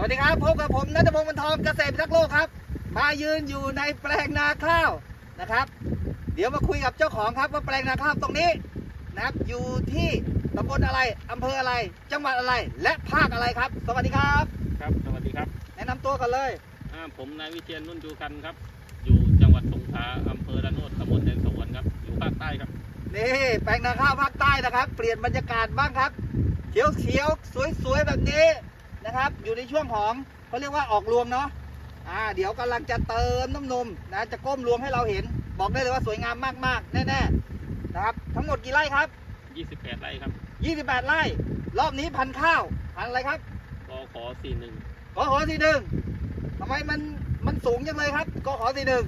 วัสดีครับพบกับผมนัทพงศ์บรรทองเกษตรพิทักษ์โลกครับ มายืนอยู่ในแปลงนาข้าวนะครับ เดี๋ยวมาคุยกับเจ้าของครับว่าแปลงนาข้าวตรงนี้นะครับอยู่ที่ตำบลอะไรอำเภออะไร จังหวัดอะไร และภาคอะไรครับ สวัสดีครับ ครับสวัสดีครับแนะนำตัวกันเลยอ่าผมนายวิเชียนนุ่นจูกันครับ อยู่จังหวัดสงขลาอำเภอระโนดตำบลแดนสวรรค์ครับ อยู่ภาคใต้ครับ นี่แปลงนาข้าวภาคใต้นะครับ เปลี่ยนบรรยากาศบ้างครับ เขียวเขียวสวยสวยๆแบบนี้ นะครับ อยู่ในช่วงของเขาเรียกว่าออกรวงเนาะอ่าเดี๋ยวกำลังจะเติมน้ำนมนะจะก้มรวงให้เราเห็น บอกได้เลยว่าสวยงามมากๆ แน่ๆนะครับ ทั้งหมดกี่ไร่ครับ 28 ไร่ครับ 28 ไร่ รอบนี้พันธุ์ข้าวพันธุ์อะไรครับกขอ41กขอสี่หนึ่งทำไมมันมันสูงจังเลยครับกขอสี่หนึ่ง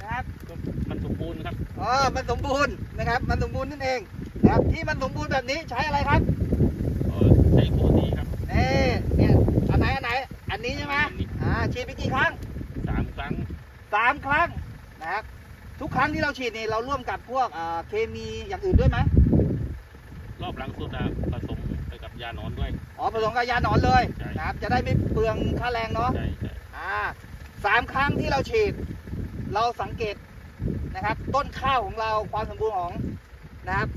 นะครับก็มันสมบูรณ์ครับอ๋อมันสมบูรณ์นะครับ มันสมบูรณ์นั่นเองนะครับที่มันสมบูรณ์แบบนี้ใช้อะไรครับ ก็ใช้โคดีครับ นี่เนี่ยอันไหนอันไหน อันนี้ใช่ไหม อันนี้ อ่าฉี ดไปกี่ครั้ง3ครั้งสามครั้งนะครับทุกครั้งที่เราฉีดนี่เราร่วมกับพวกอ่าเคมีอย่างอื่นด้วยไหมรอบหลังสุดอะผสมไปกับยาหนอนด้วย อ๋อผสมกับยาหนอนเลยใช่ นะครับจะได้ไม่เปลืองค่าแรงเนาะใช่ใช่อ่าสามครั้งที่เราฉีด เราสังเกตนะครับ ต้นข้าวของเราความสมบูรณ์ของนะครับ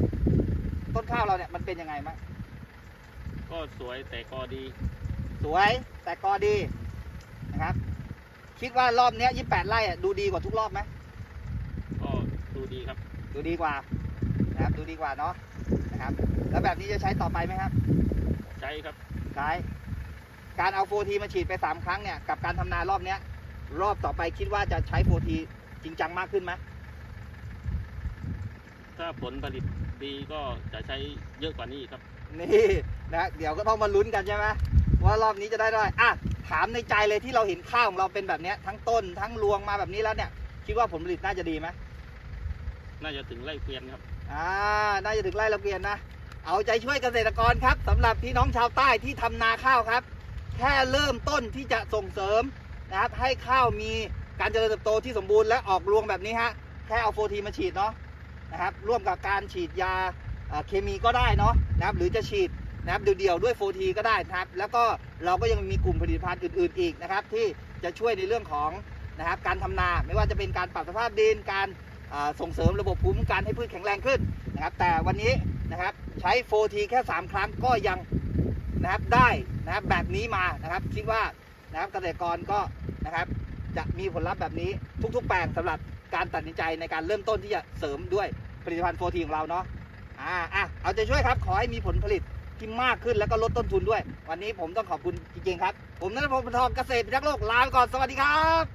ต้นข้าวเราเนี่ยมันเป็นยังไงมั้งก็สวยแต่กอดีสวยแต่กอดี นะครับ คิดว่ารอบเนี้ยยี่แปดไร่อะดูดีกว่าทุกรอบไหมก็ดูดีครับ ดูดีกว่า นะครับ ดูดีกว่าเนาะนะครับ แล้วแบบนี้จะใช้ต่อไปไหมครับ ใช้ครับ ใช้ การเอาโฟทีมาฉีดไปสามครั้งเนี่ยกับการทำนารอบเนี้ย รอบต่อไปคิดว่าจะใช้โฟทีจริงจังมากขึ้นไหมถ้าผลผลิตดีก็จะใช้เยอะกว่านี้อีกครับ นี่นะเดี๋ยวก็ต้องมาลุ้นกันใช่ไหมว่ารอบนี้จะได้เท่าไหร่อะ ถามในใจเลยที่เราเห็นข้าวของเราเป็นแบบเนี้ยทั้งต้นทั้งรวงมาแบบนี้แล้วเนี่ย คิดว่าผลผลิตน่าจะดีไหมน่าจะถึงไร่เกวียนครับ อ่า น่าจะถึงไร่ละเกวียนนะ เอาใจช่วยเกษตรกรครับสำหรับพี่น้องชาวใต้ที่ทำนาข้าวครับ แค่เริ่มต้นที่จะส่งเสริมนะครับให้ข้าวมีการเจริญเติบโตที่สมบูรณ์และออกรวงแบบนี้ฮะ แค่เอาโฟทีมาฉีดเนาะนะครับ ร่วมกับการฉีดยาเอ่อเคมีก็ได้เนาะนะครับ หรือจะฉีด นะครับเดี่ยวๆด้วยโฟทีก็ได้นะครับ แล้วก็เราก็ยังมีกลุ่มผลิตภัณฑ์อื่นๆอีกนะครับ ที่จะช่วยในเรื่องของนะครับการทำนาไม่ว่าจะเป็นการปรับสภาพดินการส่งเสริมระบบภูมิคุ้มกันให้พืชแข็งแรงขึ้นนะครับ แต่วันนี้นะครับใช้โฟทีแค่ 3 ครั้งก็ยังนะครับได้นะครับแบบนี้มานะครับคิดว่านะครับเกษตรกรก็นะครับจะมีผลลัพธ์แบบนี้ทุกๆ แปลงสำหรับการตัดสินใจในการเริ่มต้นที่จะเสริมด้วยผลิตภัณฑ์โฟทีของเราเนาะอ่าอะเอาใจช่วยครับ ขอให้มีผลผลิต ที่มากขึ้นแล้วก็ลดต้นทุนด้วย วันนี้ผมต้องขอบคุณจริงๆครับ ผมนัทพงศ์ปนทองเกษตรพิทักษ์โลกลาไปก่อนสวัสดีครับ